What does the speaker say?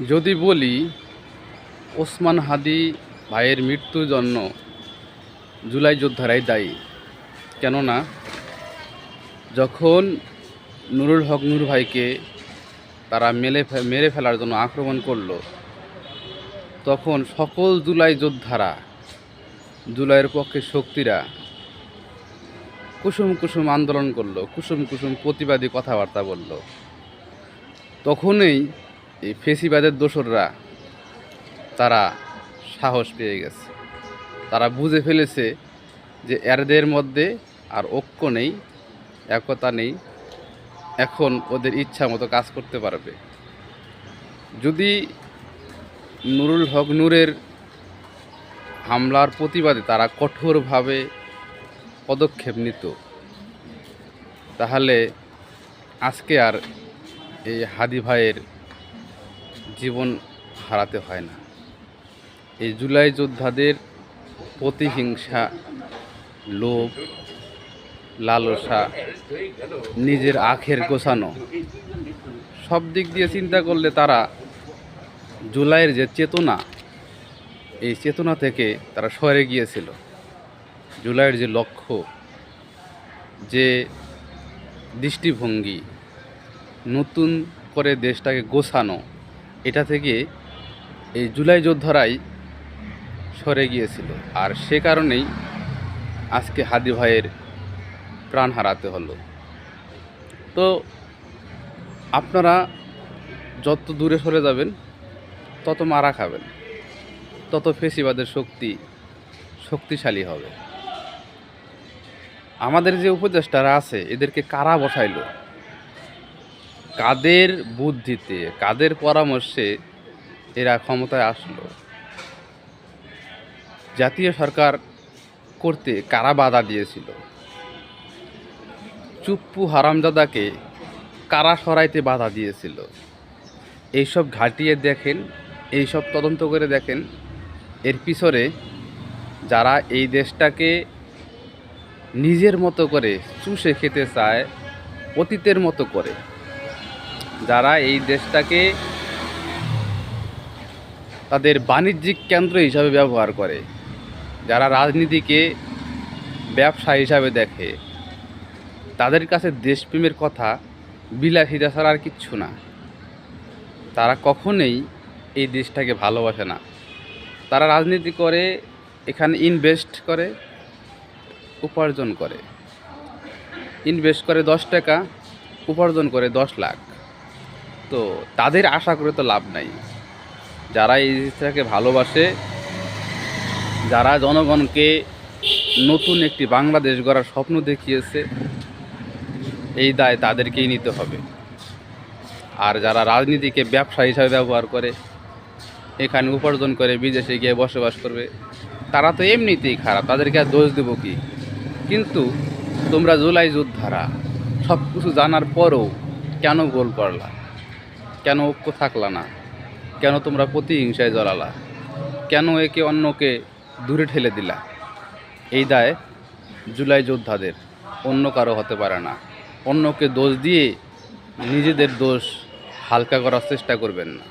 যদি বলি, ওসমান হাদি ভাইয়ের মৃত্যুর জন্য জুলাই যোদ্ধারাই দায়ী। কেননা, যখন নুরুল হক নূর ভাইকে তারা মেলে মেরে ফেলার জন্য আক্রমণ করল, তখন সকল জুলাই যোদ্ধারা, জুলাইয়ের পক্ষে শক্তিরা কুসুম কুসুম আন্দোলন করল, কুসুম কুসুম প্রতিবাদী কথাবার্তা বলল। তখনই এই ফেসিবাদের দোসররা, তারা সাহস পেয়ে গেছে। তারা বুঝে ফেলেছে যে এরদের মধ্যে আর ঐক্য নেই, একতা নেই, এখন ওদের ইচ্ছা মতো কাজ করতে পারবে। যদি নুরুল হক নূরের হামলার প্রতিবাদে তারা কঠোরভাবে পদক্ষেপ নিত, তাহলে আজকে আর এই হাদি ভাইয়ের জীবন হারাতে হয় না। এই জুলাই যোদ্ধাদের প্রতিহিংসা, লোভ, লালসা, নিজের আখের গোছানো, সব দিক দিয়ে চিন্তা করলে তারা জুলাইয়ের যে চেতনা, এই চেতনা থেকে তারা সরে গিয়েছিল। জুলাইয়ের যে লক্ষ্য, যে দৃষ্টিভঙ্গি, নতুন করে দেশটাকে গোছানো এটা থেকে এই জুলাই যোদ্ধারাই সরে গিয়েছিল। আর সে কারণেই আজকে হাদি ভাইয়ের প্রাণ হারাতে হলো। তো আপনারা যত দূরে সরে যাবেন, তত মারা খাবেন। তত ফেসিবাদের শক্তি শক্তিশালী হবে। আমাদের যে উপদেষ্টারা আছে, এদেরকে কারা বসাইলো? কাদের বুদ্ধিতে, কাদের পরামর্শে এরা ক্ষমতায় আসলো? জাতীয় সরকার করতে কারা বাধা দিয়েছিল? চুপ্পু হারামজাদাকে কারা সরাইতে বাধা দিয়েছিল? এইসব ঘাটিয়ে দেখেন, এইসব তদন্ত করে দেখেন, এর পিছনে যারা এই দেশটাকে নিজের মতো করে চুষে খেতে চায়, অতীতের মতো করে। যারা এই দেশটাকে তাদের বাণিজ্যিক কেন্দ্র হিসাবে ব্যবহার করে, যারা রাজনীতিকে ব্যবসা হিসাবে দেখে, তাদের কাছে দেশপ্রেমের কথা, বিলাসিতা ছাড়া আর কিচ্ছু না। তারা কখনোই এই দেশটাকে ভালোবাসে না। তারা রাজনীতি করে, এখানে ইনভেস্ট করে, উপার্জন করে। ইনভেস্ট করে দশ টাকা, উপার্জন করে দশ লাখ। তো তাদের আশা করে তো লাভ নাই। যারা এই দেশটাকে ভালোবাসে, যারা জনগণকে নতুন একটি বাংলাদেশ গড়ার স্বপ্ন দেখিয়েছে, এই দায় তাদেরকেই নিতে হবে। আর যারা রাজনীতিকে ব্যবসা হিসাবে ব্যবহার করে, এখানে উপার্জন করে, বিদেশে গিয়ে বসবাস করবে, তারা তো এমনিতেই খারাপ, তাদেরকে আর দোষ দেবো কি? কিন্তু তোমরা জুলাই যোদ্ধারা সব কিছু জানার পরও কেন গোল করলা? কেন ঐক্য থাকলা না? কেন তোমরা প্রতিহিংসায় জ্বলালা কেন একে অন্যকে দূরে ঠেলে দিলা? এই দায় জুলাই যোদ্ধাদের, অন্য কারও হতে পারে না। অন্যকে দোষ দিয়ে নিজেদের দোষ হালকা করার চেষ্টা করবেন না।